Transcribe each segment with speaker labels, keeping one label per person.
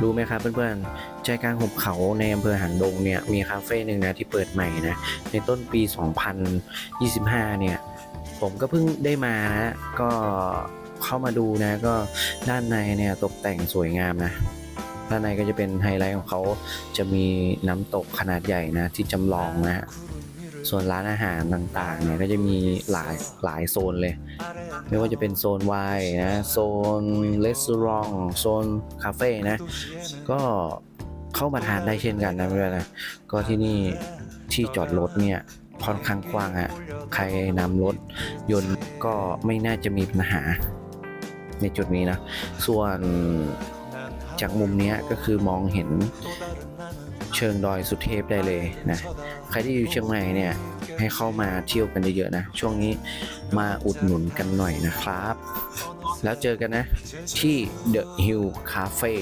Speaker 1: รู้ไหมครับเพื่อนๆใจกลางหุบเขาในอำเภอหางดงเนี่ยมีคาเฟ่หนึ่งนะที่เปิดใหม่นะในต้นปี 2025 เนี่ย ผมก็เพิ่งได้มานะก็เข้ามาดูนะก็ด้านในเนี่ยตกแต่งสวยงามนะด้านในก็จะเป็นไฮไลท์ของเขาจะมีน้ำตกขนาดใหญ่นะที่จำลองนะฮะ ส่วนร้านอาหารต่างๆเนี่ยก็จะมีหลายหลายโซนเลย ไม่ว่าจะเป็นโซนวายนะ โซนรีสอร์ทโซนคาเฟ่นะ ก็เข้ามาทานได้เช่นกันนะเพื่อนนะก็ที่นี่ที่จอดรถเนี่ยค่อนข้างกว้างอะใครนำรถยนต์ก็ไม่น่าจะมีปัญหาในจุดนี้นะ ส่วนจากมุมนี้ก็คือมองเห็น เชิงดอยสุเทพได้เลยนะใครที่อยู่เชียงใหม่เนี่ยให้เข้ามาเที่ยวกันเยอะๆนะ ช่วงนี้มาอุดหนุนกันหน่อยนะครับ แล้วเจอกันนะ ที่ The Hill Cafe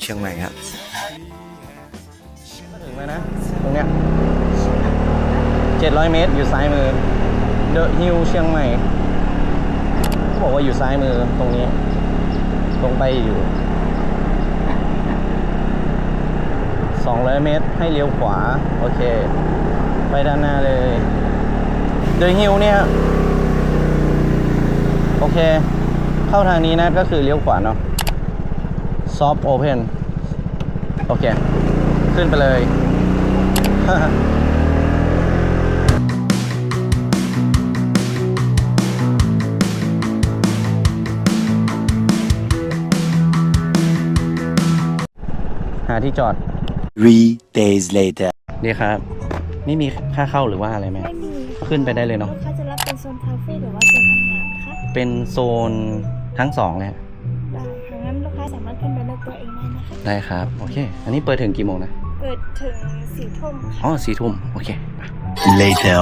Speaker 1: เชียงใหม่ครับ
Speaker 2: ถึงแล้วนะ ตรงเนี้ย700 เมตรอยู่ซ้ายมือเดอะฮิลเชียงใหม่เขาบอกว่าอยู่ซ้ายมือตรงนี้ ตรงไปอยู่ 200 เมตร ให้เลี้ยวขวา โอเค ไปด้านหน้าเลยเดอะฮิลเนี่ย โอเค เข้าทางนี้นะก็คือเลี้ยวขวาเนาะซอฟโอเพนโอเค ขึ้นไปเลยหาที่จอด
Speaker 3: Three days later.
Speaker 2: นี่ครับนี่มีค่าเข้าหรือว่าอะไรไหม
Speaker 4: ไม่มี
Speaker 2: ขึ้นไปได้เลย
Speaker 4: ลู
Speaker 2: เนาะ
Speaker 4: กค้าจะรับเป็นโซนคาเฟ่หรือว่าโซนอาหารคะ
Speaker 2: เป็นโซนทั้งสองเลยฮะ
Speaker 4: ได้ค่ะงั้นลูกค้าสามารถขึ้นไปเลือกตัวเองได้นะคะ
Speaker 2: ได้ครับ โอเค อันนี้เปิดถึงกี่โมงนะ
Speaker 4: เปิดถึงสี่ทุ่ม
Speaker 2: อ๋
Speaker 4: ค่ะ
Speaker 2: อสี่ทุ่มโอเคไป
Speaker 3: Later.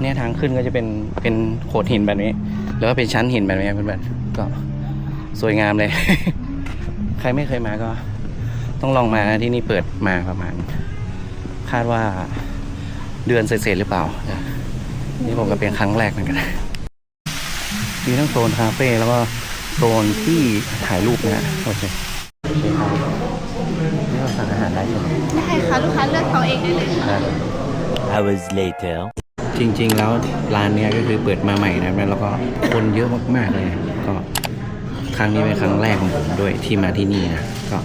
Speaker 2: เนี่ยทางขึ้นก็จะเป็นเป็นโขดหินแบบนี้หรือว่าเป็นชั้นหินแบบนี้เพื่อนๆก็สวยงามเลย ใครไม่เคยมาก็ ต้องลองมานะที่นี่เปิดมาประมาณ คาดว่าเดือนเศษๆหรือเปล่านะนี่ผมก็เป็นครั้งแรกเหมือนกันมีทั้งโซนคาเฟ่แล้วก็โซนที่ถ่ายรูปนะฮะโอเคโอเคครับนี่เราสั่งอาหารได้ใช่ไหม
Speaker 4: ได้ค่ะลูกค้าเลือกเขาเองได้เลยค่ะ
Speaker 2: ได้
Speaker 3: Hours later.
Speaker 2: จริงๆแล้วร้านเนี้ยก็คือเปิดมาใหม่นะแล้วก็คนเยอะมากๆเลย ก็ครั้งนี้เป็นครั้งแรกของผมด้วยที่มาที่นี่นะก็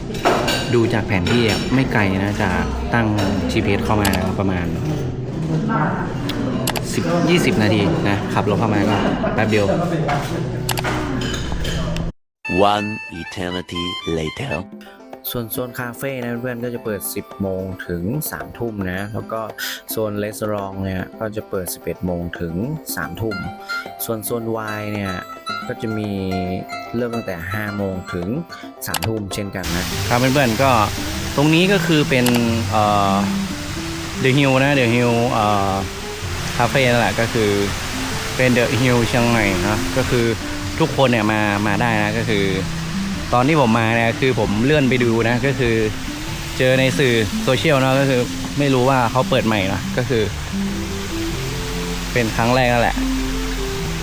Speaker 2: ดูจากแผนที่ไม่ไกลนะจากตั้ง GPS เข้ามาประมาณ 10 20 นาทีนะขับรถเข้ามาก็แป๊บเดียว
Speaker 3: One eternity later.
Speaker 1: ส่วนโซนคาเฟ่นะเพื่อนก็จะเปิด 10 โมงถึง 3 ทุ่มนะ แล้วก็โซนเลสรองเนี่ยก็จะเปิด 11 โมงถึง 3 ทุ่ม ส่วนโซนวายเนี่ยก็จะมีเริ่มตั้งแต่ 5 โมงถึง 3 ทุ่มเช่นกันนะ
Speaker 2: ครับเพื่อนๆก็ตรงนี้ก็คือเป็นเดอะฮิลนะเดอะฮิลคาเฟ่นั่นแหละก็คือเป็นเดอะฮิลเชียงใหม่นะก็คือทุกคนเนี่ยมามาได้นะก็คือ ตอนที่ผมมาเนี่ยคือผมเลื่อนไปดูนะก็คือ เจอในสื่อโซเชียลเนะก็คือ ไม่รู้ว่าเขาเปิดใหม่นะก็คือ เป็นครั้งแรกนั่นแหละ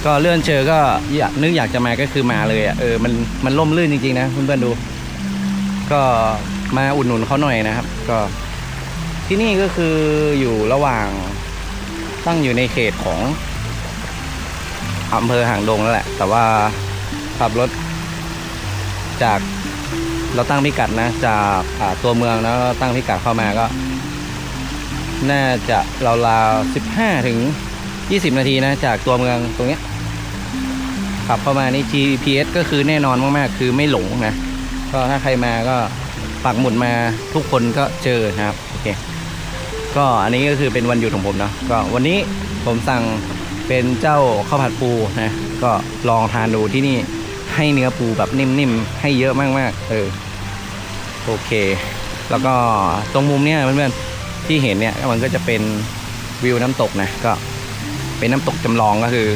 Speaker 2: ก็เลื่อนเจอก็อยากนึกอยากจะมาก็คือมาเลยอะเออมันมันล่มลื่นจริงๆนะเพื่อนๆดู ก็มาอุดหนุนเขาหน่อยนะครับ ก็ ที่นี่ก็คืออยู่ระหว่างตั้งอยู่ในเขตของอำเภอหางดงแล้วแหละ แต่ว่าขับรถ จากเราตั้งพิกัดนะ จากตัวเมืองแล้วตั้งพิกัดเข้ามาก็ น่าจะราวๆสิบห้าถึงยี่สิบนาทีนะ จากตัวเมืองตรงเนี้ยขับเข้ามานี่ GPS ก็คือแน่นอนมากๆ คือไม่หลงนะ ก็ถ้าใครมาก็ปักหมุดมาทุกคนก็เจอนะครับโอเคก็อันนี้ก็คือเป็นวันหยุดของผมเนาะก็วันนี้ผมสั่งเป็นเจ้าข้าวผัดปูนะก็ลองทานดูที่นี่ ให้เนื้อปูแบบนิ่มๆ ให้เยอะมากๆ เออ โอเค แล้วก็ตรงมุมเนี้ยเพื่อนๆ ที่เห็นเนี่ยมันก็จะเป็นวิวน้ำตกนะ ก็เป็นน้ำตกจำลองก็คือ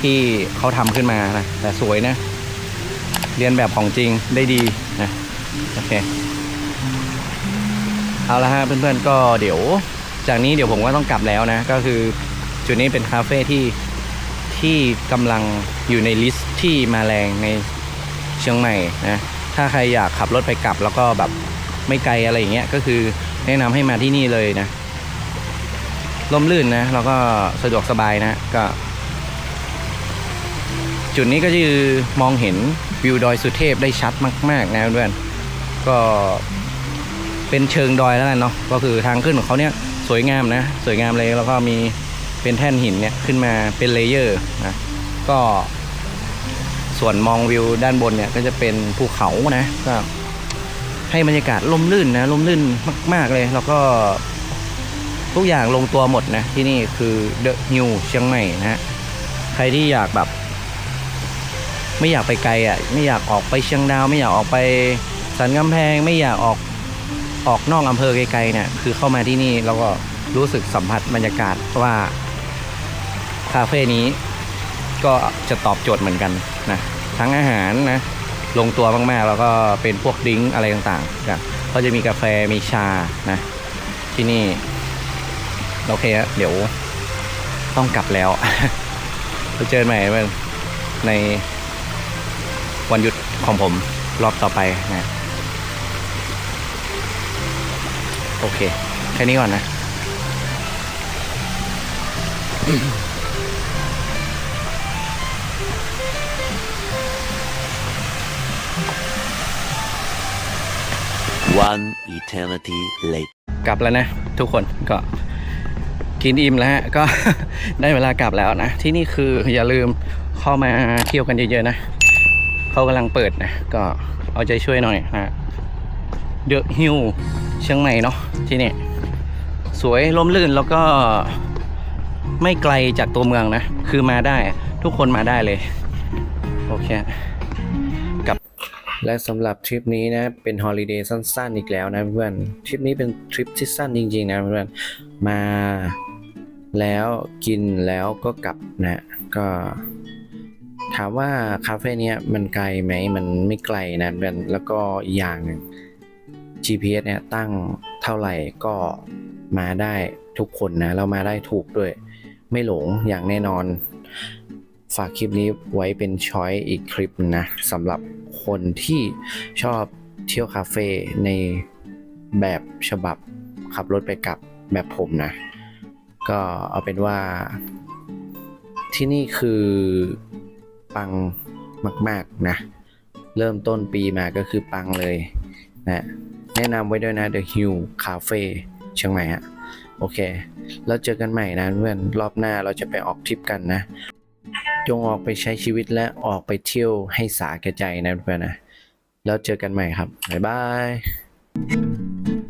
Speaker 2: ที่เขาทำขึ้นมานะ แต่สวยนะ เรียนแบบของจริงได้ดีนะ โอเค เอาละฮะเพื่อนๆ ก็เดี๋ยว จากนี้เดี๋ยวผมก็ต้องกลับแล้วนะ ก็คือจุดนี้เป็นคาเฟ่ที่ ที่กำลังอยู่ในลิสต์ที่มาแรงในเชียงใหม่นะถ้าใครอยากขับรถไปกลับ แล้วก็แบบไม่ไกลอะไรอย่างเงี้ยก็คือแนะนำให้มาที่นี่เลยนะร่มรื่นนะแล้วก็สะดวกสบายนะก็ จุดนี้ก็คือมองเห็นวิวดอยสุเทพได้ชัดมากๆนะเพื่อนก็เป็นเชิงดอยแล้วกันเนาะก็คือทางขึ้นของเขาเนี่ยสวยงามนะ สวยงามเลยแล้วก็มี เป็นแท่นหินเนี่ยขึ้นมาเป็นเลเยอร์นะก็ส่วนมองวิวด้านบนเนี่ยก็จะเป็นภูเขานะก็ให้บรรยากาศลมลื่นนะลมลื่นมาก ๆ เลย แล้วก็ทุกอย่างลงตัวหมดนะ ที่นี่คือเดอะฮิวเชียงใหม่นะฮะใครที่อยากแบบ ไม่อยากไปไกลอะ ไม่อยากออกไปเชียงดาว ไม่อยากออกไปสันกำแพง ไม่อยากออกออกนอกอำเภอไกลๆเนี่ยคือเข้ามาที่นี่แล้วก็รู้สึกสัมผัสบรรยากาศว่า คาเฟ่นี้ก็จะตอบโจทย์เหมือนกันนะทั้งอาหารนะลงตัวมากๆ แล้วก็เป็นพวกดิ้งอะไรต่างๆกันก็จะมีกาแฟมีชานะ ที่นี่ โอเคฮะเดี๋ยวต้องกลับแล้วไปเจอใหม่ในวันหยุดของผมรอบต่อไปนะโอเค แค่นี้ก่อนนะ
Speaker 3: One eternity later.
Speaker 2: กลับแล้วนะ ทุกคนก็กินอิ่มแล้วฮะก็ ได้เวลากลับแล้วนะ ที่นี่คืออย่าลืมเข้ามาเที่ยวกันเยอะๆนะเขากำลังเปิดนะ ก็เอาใจช่วยหน่อยนะเดอะฮิลเชียงใหม่เนาะที่นี่ สวยล่มลื่นแล้วก็ไม่ไกลจากตัวเมืองนะ คือมาได้ทุกคนมาได้เลย โอเค
Speaker 1: และสำหรับทริปนี้นะเป็นฮอลิเดย์สั้นๆอีกแล้วนะเพื่อนทริปนี้เป็นทริปที่สั้นจริงๆนะเพื่อนมาแล้วกินแล้วก็กลับนะก็ถามว่าคาเฟ่เนี้ยมันไกลไหมมันไม่ไกลนะเพื่อนแล้วก็อีกอย่างหนึ่ง GPS เนี่ยตั้งเท่าไหร่ก็มาได้ทุกคนนะเรามาได้ถูกด้วย ไม่หลงอย่างแน่นอน ฝากคลิปนี้ไว้เป็นช้อยอีกคลิปนะสำหรับ คนที่ชอบเที่ยวคาเฟ่ในแบบฉบับขับรถไปกลับแบบผมนะ ก็เอาเป็นว่า ที่นี่คือปังมาก ๆ นะ เริ่มต้นปีมาก็คือปังเลยนะแนะนำไว้ด้วยนะ The Hill Cafe เชียงใหม่ฮะโอเค แล้วเจอกันใหม่นะเพื่อนรอบหน้าเราจะไปออกทริปกันนะ จงออกไปใช้ชีวิตและออกไปเที่ยวให้สาแก่ใจนะเพื่อนนะ แล้วเจอกันใหม่ครับ บ๊ายบาย